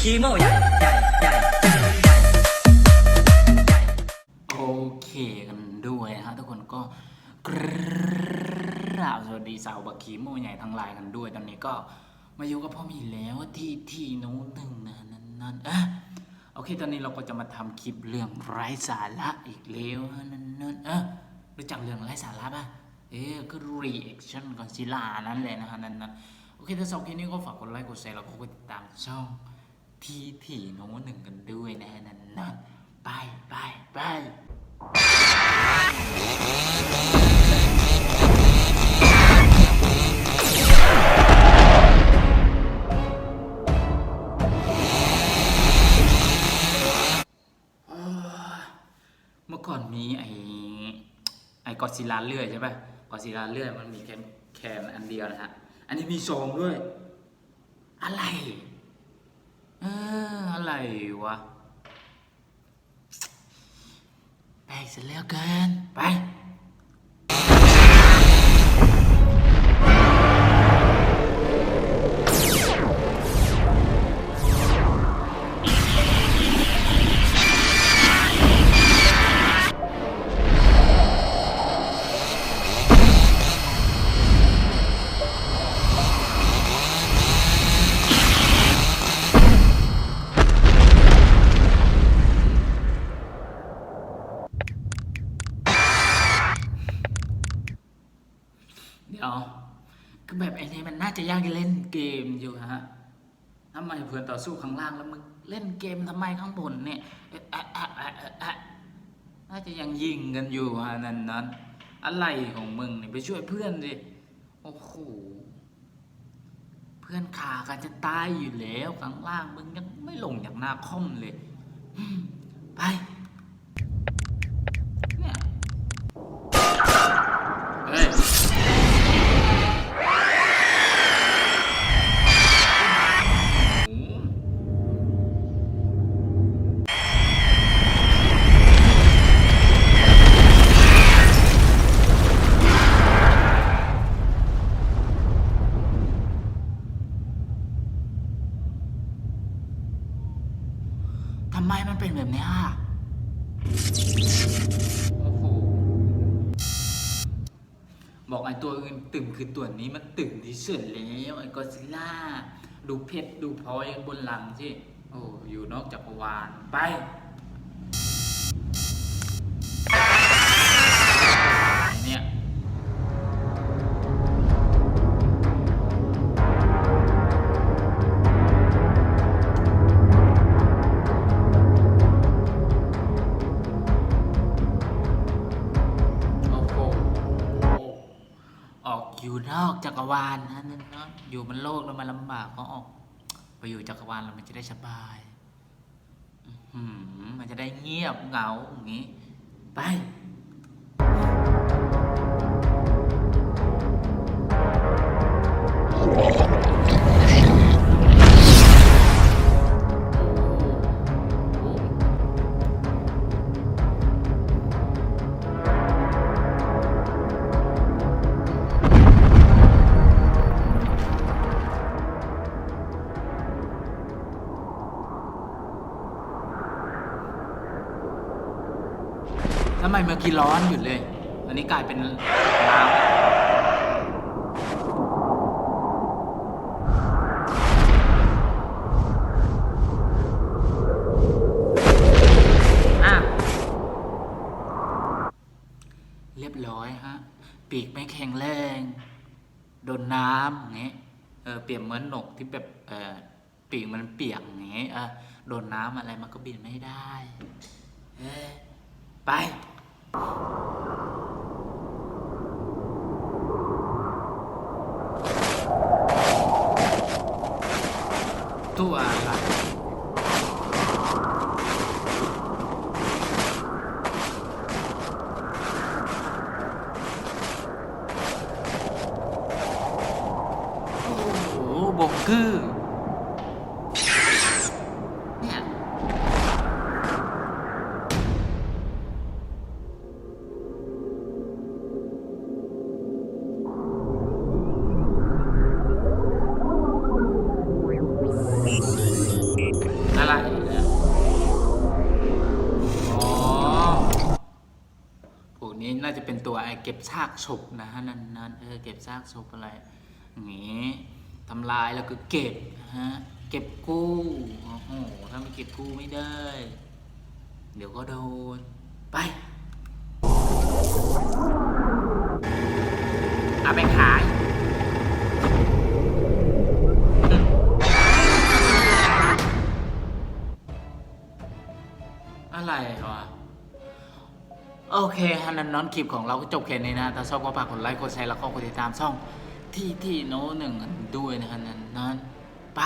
คีโมใหญ่ใหญ่ใหญ่ใหญ่ใหญ่โอเคกันด้วยนะฮะทุกคนก็กราบสวัสดีสาวบักขีโมใหญ่ทั้งหลายกันด้วย ตอนนี้ก็มาอยู่กับพ่อมีแล้วที่ที่โน้นหนึ่งนะนั่นนั่นอะโอเค ตอนนี้เราก็จะมาทำคลิปเรื่องไร้สาระอีกแล้วนั่นนั่นเออรู้จักเรื่องไร้สาระป่ะเออก็ reaction ก่อนซิลานั่นแหละนะฮะนั่นนั่น โอเคถ้าชอบคลิปนี้ก็ฝากกดไลค์กดแชร์แล้วก็กดติดตามช่องที่ที่โน้นหนึ่งกันด้วยนะนั่นนั่นไปไปไปเอ่อเมื่อก่อนมีไอ้ไอ้กอดซิลาเลื่อยใช่ป่ะกอดซิลลาเลื่อยมันมีแค่แค่อันเดียวนะฮะ อันนี้มีซองด้วย อะไรเอออะไรวะ แปลกเสร็จแล้วเกิน ไป เดี๋ยวคือแบบไอ้นี่มันน่าจะยากจะเล่นเกมอยู่ฮะทำไมเพื่อนต่อสู้ข้างล่างแล้วมึงเล่นเกมทำไมข้างบนเนี่ยน่าจะยังยิงกันอยู่ฮะนั่นนั้นอะไรของมึงเนี่ยไปช่วยเพื่อนดิโอ้โหเพื่อนขากันจะตายอยู่แล้วข้างล่างมึงยังไม่ลงจากหน้าคอมเลยไป ทำไมมันเป็นแบบนี้อะโอ้โห บอกไอ้ตัวอื่นตึงคือตัวนี้มันตึงที่สุดแล้วไอ้กอซิลล่า ดูเพชรดูพลอยบนหลังสิ โอ้ อยู่นอกจักรวาลไป อยู่นอกจักรวาลนะนั่นเนาะอยู่บนโลกแล้วมันลำบากก็ออกไปอยู่จักรวาลแล้วมันจะได้สบายมันจะได้เงียบเหงาอย่างนี้ ไป ทำไมเมื่อกี้ร้อนอยู่เลย อันนี้กลายเป็นน้ำอะเรียบร้อยฮะ ปีกไม่แข็งแรง โดนน้ำอย่างเงี้ยเออเปรียบเหมือนนกที่แบบเออปีกมันเปียกอย่างเงี้ยเออโดนน้ำอะไรมันก็บินไม่ได้ เอ้ยไป ตัวอะไร ก็บซากศพนะฮะนั่นนั่นเออเก็บซากศพอะไรอย่างงี้ทำลายแล้วก็เก็บฮะเก็บกู้โอ้โหถ้าไม่เก็บกู้ไม่ได้ เดี๋ยวก็โดนไปเอาไปขายอืมอะไรวะ โอเคฮันนันน้อนคลิปของเราก็จบแค่นี้นะ ถ้าชอบก็ฝากกดไลค์กดแชร์แล้วก็กดติดตามช่องที่ที่โน้หนึ่งด้วยนะฮันนันน้อนไป